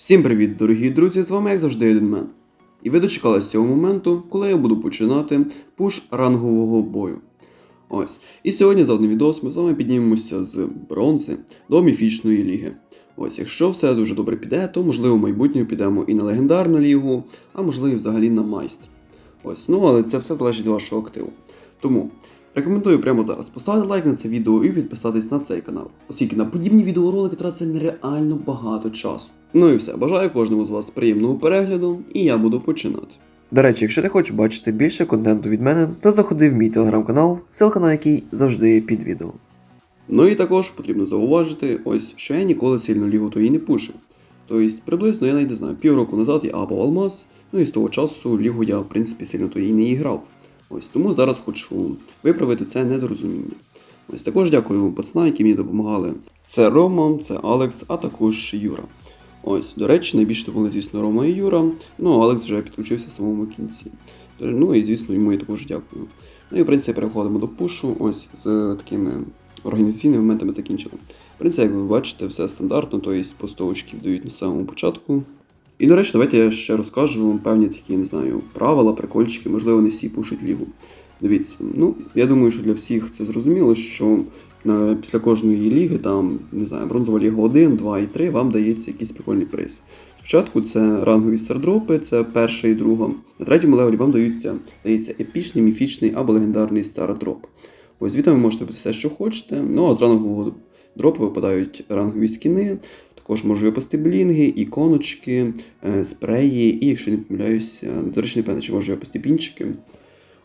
Всім привіт, дорогі друзі! З вами як завжди Единмен. І ви дочекались цього моменту, коли я буду починати пуш рангового бою. Ось. І сьогодні за одним відос ми з вами піднімемося з бронзи до міфічної ліги. Ось, якщо все дуже добре піде, то можливо в майбутньому підемо і на легендарну лігу, а можливо і взагалі на майстер. Ось, ну але це все залежить від вашого активу. Тому рекомендую прямо зараз поставити лайк на це відео і підписатись на цей канал, оскільки на подібні відеоролики тратиться нереально багато часу. Ну і все, бажаю кожному з вас приємного перегляду, і я буду починати. До речі, якщо ти хочеш бачити більше контенту від мене, то заходи в мій телеграм-канал, ссылка на який завжди під відео. Ну і також потрібно зауважити, ось що я ніколи сильно лігу тої не пушив. Тобто, приблизно я не знаю, півроку назад я апав алмаз, ну і з того часу лігу я в принципі сильно тої не грав. Ось тому зараз хочу виправити це недорозуміння. Ось також дякую пацанам, які мені допомагали. Це Рома, це Алекс, а також Юра. Ось, до речі, найбільше були, звісно, Рома і Юра, ну а Алекс вже підключився в самому кінці. Ну і звісно, йому я також дякую. Ну і в принципі переходимо до пушу, ось з такими організаційними моментами закінчили. В принципі, як ви бачите, все стандартно, тобто по 100 очків дають на самому початку. І, до речі, давайте я ще розкажу вам певні такі, не знаю, правила, прикольчики, можливо, не всі пушать лігу. Дивіться, ну, я думаю, що для всіх це зрозуміло, що після кожної ліги, там, не знаю, бронзова ліга 1, 2 і 3, вам дається якийсь прикольний приз. Спочатку це рангові стардропи, це перша і друга. На третьому левелі вам даються, дається епічний, міфічний або легендарний стардроп. Ось звідти ви можете все, що хочете. Ну а з рангового дропу випадають рангові скіни, також можуть випасти блінги, іконочки, е, спреї, і, якщо не помиляюся, до речі, не певно, чи можуть випасти пінчики.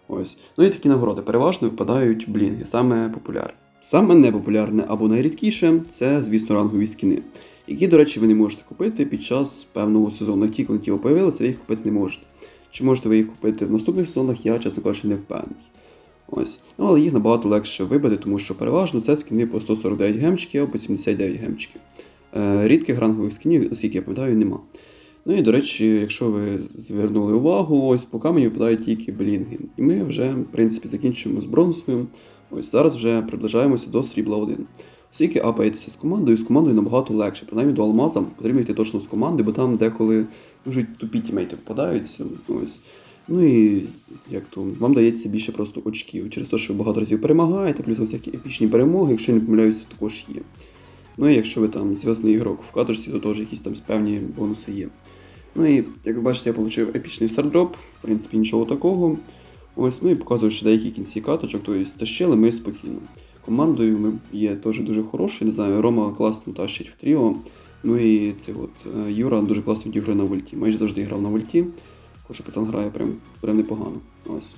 Ось. Ну і такі нагороди переважно випадають блінги, саме популярні. Саме непопулярне або найрідкіше це, звісно, рангові скіни, які, до речі, ви не можете купити під час певного сезону. Ті, коли ті появилися, ви їх купити не можете. Чи можете ви їх купити в наступних сезонах, я, чесно кажучи, не впевнений. Ось. Ну, але їх набагато легше вибити, тому що переважно це скіни по 149 гемчиків або 79 гемчиків. Е, рідких рангових скінів, оскільки я пам'ятаю, нема. Ну і до речі, якщо ви звернули увагу, ось по камені випадають тільки блінги. І ми вже, в принципі, закінчуємо з бронзою. Ось зараз вже приближаємося до срібла 1. Оскільки апаєтеся з командою, з командою набагато легше. Принаймні до алмаза потрібно йти точно з команди, бо там деколи дуже тупі тімейти попадаються. Ось. Ну і як то вам дається більше просто очків. Через те, що ви багато разів перемагаєте, плюс всякі епічні перемоги, якщо не помиляюся, також є. Ну і якщо ви там зв'язний ігрок в каточці, то теж якісь там певні бонуси є. Ну і як ви бачите, я отримав епічний стардроп, в принципі, нічого такого. Ось, ну і показую ще деякі кінці каточок, тобто тащили ми спокійно. Командою ми є теж дуже хороші, не знаю, Рома класно тащить в тріо. Ну і це от е, Юра дуже класно відігрує на вольті. Майже завжди грав на вольті. Хоча пацан грає прям, прям непогано. Ось.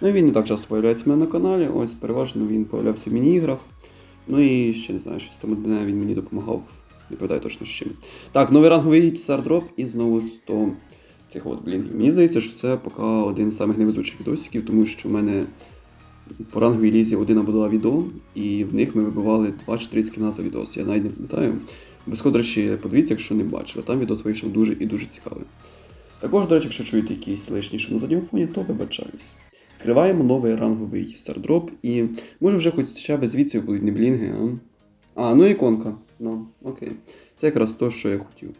Ну і він не так часто появляється в мене на каналі, ось переважно він появлявся в міні-іграх. Ну і ще не знаю, щось там одне він мені допомагав. Не пам'ятаю точно з чим. Так, новий ранговий стардроп і знову 100 цих от блінгів. Мені здається, що це поки один з самих невезучих відосиків, тому що в мене по ранговій лізі один або два відео, і в них ми вибивали 2 чи 3 скіна за відос. Я навіть не пам'ятаю. Речі, подивіться, якщо не бачили. Там відос вийшов дуже і дуже цікавий. Також, до речі, якщо чуєте якийсь лишній шум на задньому фоні, то вибачаюсь. Відкриваємо новий ранговий стардроп і може вже хоча б звідси будуть не блінги, а. А, ну іконка. Ну, окей. Це якраз те, що я хотів.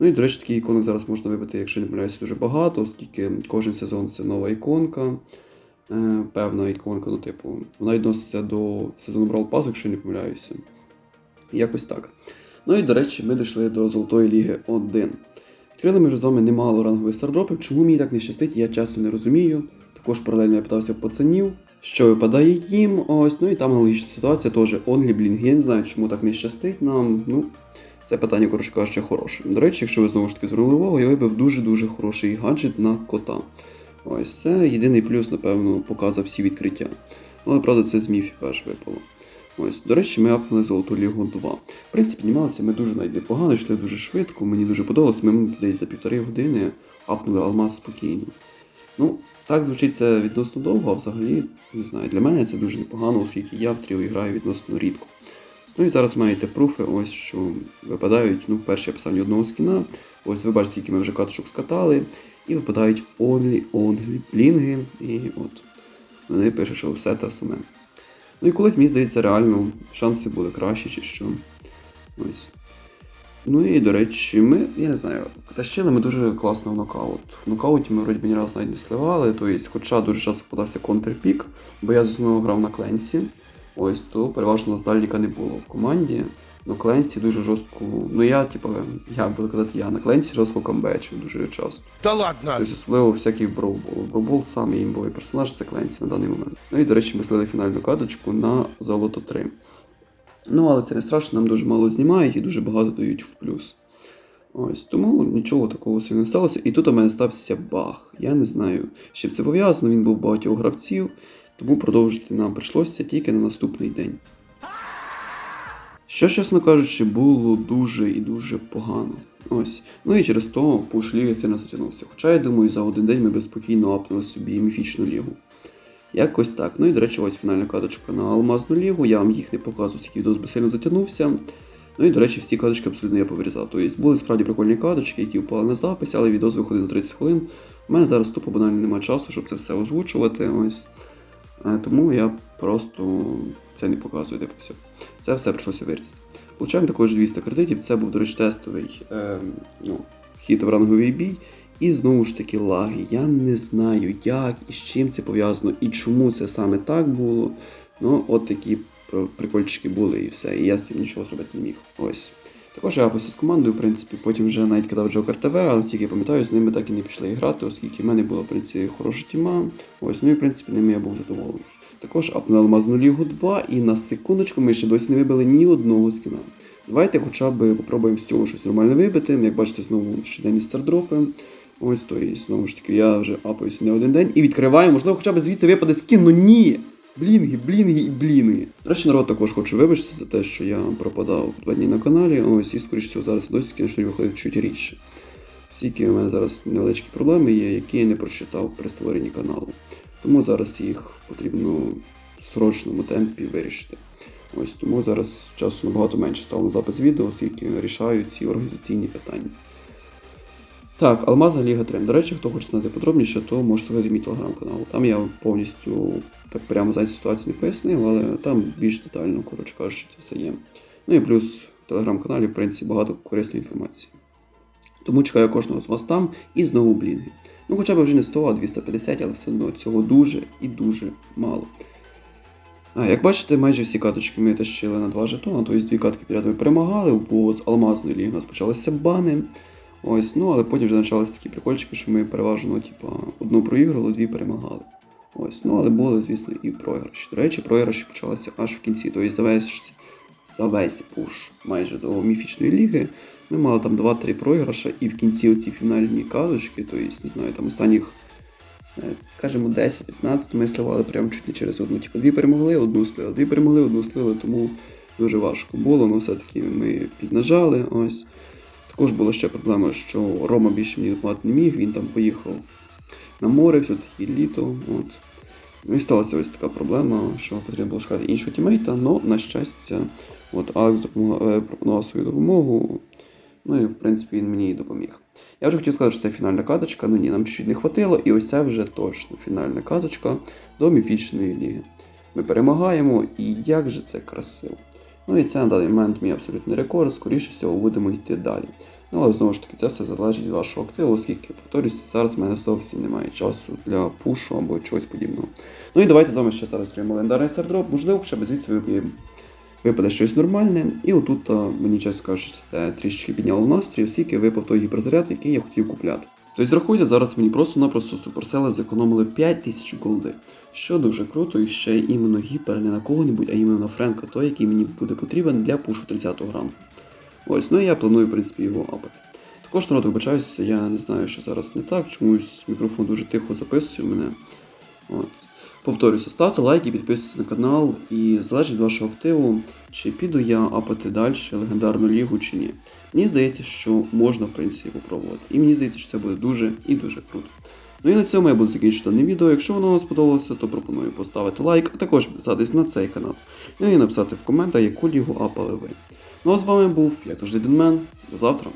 Ну і, до речі, таких іконок зараз можна вибити, якщо не помиляюся, дуже багато, оскільки кожен сезон це нова іконка. Е, певна іконка, ну, типу, вона відноситься до сезону Brawl Pass, якщо не помиляюся. Якось так. Ну і, до речі, ми дійшли до Золотої Ліги 1. Відкрили ми вже з вами немало рангових стардропів. Чому мені так не щастить, я чесно не розумію. Також паралельно я питався пацанів, що випадає їм. Ось, ну і там аналогічна ситуація теж Only Bling. Я не знаю, чому так не щастить нам. Ну, це питання, коротше кажучи, хороше. До речі, якщо ви знову ж таки звернули увагу, я вибив дуже-дуже хороший гаджет на кота. Ось це єдиний плюс, напевно, показав всі відкриття. Але правда, це з міфіка аж випало. Ось, до речі, ми апнули Золоту Лігу 2. В принципі, піднімалися ми дуже навіть непогано, йшли дуже швидко, мені дуже подобалось. Ми десь за півтори години апнули алмаз спокійно. Ну, так звучить це відносно довго, а взагалі, не знаю, для мене це дуже непогано, оскільки я в тріо граю відносно рідко. Ну і зараз маєте пруфи, ось що випадають, ну, перше я писав ні одного скіна. Ось ви бачите, скільки ми вже каточок скатали. І випадають only блінги. І от вони пишуть, що все те саме. Ну і колись, мені здається, реально шанси були кращі чи що. Ось. Ну і до речі, ми, я не знаю, тащили ми дуже класно в нокаут. В нокауті ми вроді ні разу навіть не сливали, тобто, хоча дуже часто подався контрпік, бо я з основного грав на кленсі. Ось, то переважно нас дальніка не було в команді. Ну, Кленсі дуже жорстко. Ну я, типу, я буду казати, я на Кленсі жорстко камбечив дуже часто. Да ладно. Тобто особливо всяких броубол. Броубол самий імбовий персонаж це Кленсі на даний момент. Ну і, до речі, ми слили фінальну каточку на золото 3. Ну, але це не страшно, нам дуже мало знімають і дуже багато дають в плюс. Ось, тому нічого такого сильно не сталося. І тут у мене стався баг. Я не знаю, з чим це пов'язано, він був багатьох гравців, тому продовжити нам прийшлося тільки на наступний день. Що, чесно кажучи, було дуже і дуже погано. Ось. Ну і через то пуш ліги сильно затягнувся. Хоча я думаю, за один день ми би спокійно апнули собі міфічну лігу. Якось так. Ну і до речі, ось фінальна каточка на Алмазну лігу. Я вам їх не показую, скільки відос би сильно затягнувся. Ну і, до речі, всі каточки абсолютно я повирізав. Тобто були справді прикольні каточки, які впали на запис, але відос виходить на 30 хвилин. У мене зараз тупо банально немає часу, щоб це все озвучувати. Ось. Е, Тому я просто це не показую, типу. Це все прийшлося вирізати. Получаємо також 200 кредитів. Це був, до речі, тестовий е, ну, хід в ранговий бій. І знову ж таки лаги. Я не знаю, як і з чим це пов'язано, і чому це саме так було. Ну, от такі прикольчики були і все. І я з цим нічого зробити не міг. Ось. Також я апався з командою, в принципі, потім вже навіть кидав Джокер ТВ, але наскільки я пам'ятаю, з ними так і не пішли грати, оскільки в мене була, в принципі, хороша тіма. Ось, ну і в принципі ними я був задоволений. Також апнули Алмазну Лігу 2, і на секундочку ми ще досі не вибили ні одного скіна. Давайте хоча б попробуємо з цього щось нормально вибити. Як бачите, знову щоденні стардропи. Ось то і знову ж таки, я вже апаюся не один день і відкриваю, можливо, хоча б звідси випаде скін, ну ні! Блінги, блінги і блінги. До речі, народ також хочу вибачитися за те, що я пропадав два дні на каналі. Ось і скоріш всього зараз досі почнуть виходити чуть рідше. Оскільки у мене зараз невеличкі проблеми є, які я не прочитав при створенні каналу. Тому зараз їх потрібно в срочному темпі вирішити. Ось тому зараз часу набагато менше стало на запис відео, оскільки рішаю ці організаційні питання. Так, Алмазна Ліга 3. До речі, хто хоче знати подробніше, то може слухати мій телеграм-канал. Там я повністю так прямо за ситуацію не пояснив, але там більш детально, коротше кажучи, це все є. Ну і плюс в телеграм-каналі, в принципі, багато корисної інформації. Тому чекаю кожного з вас там і знову блінги. Ну, хоча б вже не 100, а 250, але все одно цього дуже і дуже мало. А, як бачите, майже всі каточки ми тащили на два жетони, тобто дві катки підряд ми перемагали, бо з алмазної ліги у нас почалися бани. Ось, ну але потім вже почалися такі прикольчики, що ми переважно, типа, одну проіграли, дві перемагали. Ось, ну але були, звісно, і програші. До речі, програші почалися аж в кінці. Тобто за весь, за весь пуш майже до міфічної ліги. Ми мали там 2-3 програша, і в кінці оці фінальні каточки, тобто, не знаю, там останніх, е, скажімо, 10-15 ми сливали прямо чуть не через одну. Типу, дві перемогли, одну слили, дві перемогли, одну слили, тому дуже важко було, але все-таки ми піднажали. Ось. Також була ще проблема, що Рома більше мені допомагати не міг, він там поїхав на море, все-таки літо. От. Ну і сталася ось така проблема, що потрібно було шукати іншого тімейта, але, на щастя, от Алекс е, пропонував свою допомогу. Ну і в принципі він мені і допоміг. Я вже хотів сказати, що це фінальна каточка, ну ні, нам чуть не хватило, і ось це вже точно фінальна каточка до міфічної ліги. Ми перемагаємо, і як же це красиво. Ну і це на даний момент мій абсолютний рекорд, скоріше всього будемо йти далі. Ну але знову ж таки, це все залежить від вашого активу, оскільки, повторюсь, зараз в мене зовсім немає часу для пушу або чогось подібного. Ну і давайте з вами ще зараз зробимо легендарний стардроп, можливо, хоча б звідси випаде щось нормальне. І отут мені чесно кажучи, це трішечки підняло настрій, оскільки випав той гіперзаряд, який я хотів купляти. Тобто, зрахуйте, зараз мені просто-напросто суперсели зекономили 5000 голди, що дуже круто, і ще іменно гіпер не на кого-небудь, а іменно на Френка, той, який мені буде потрібен для пушу 30-го ранку. Ось, ну і я планую, в принципі, його апати. Також народ вибачаюся, я не знаю, що зараз не так, чомусь мікрофон дуже тихо записує мене. От. Повторюся, ставте лайки, підписуйтесь на канал і залежить від вашого активу, чи піду я апати далі легендарну лігу чи ні. Мені здається, що можна в принципі попробувати. І мені здається, що це буде дуже і дуже круто. Ну і на цьому я буду закінчити дане відео. Якщо воно вам сподобалося, то пропоную поставити лайк, а також підписатись на цей канал. Ну і написати в коментах, яку лігу апали ви. Ну а з вами був, як завжди, Денмен. До завтра.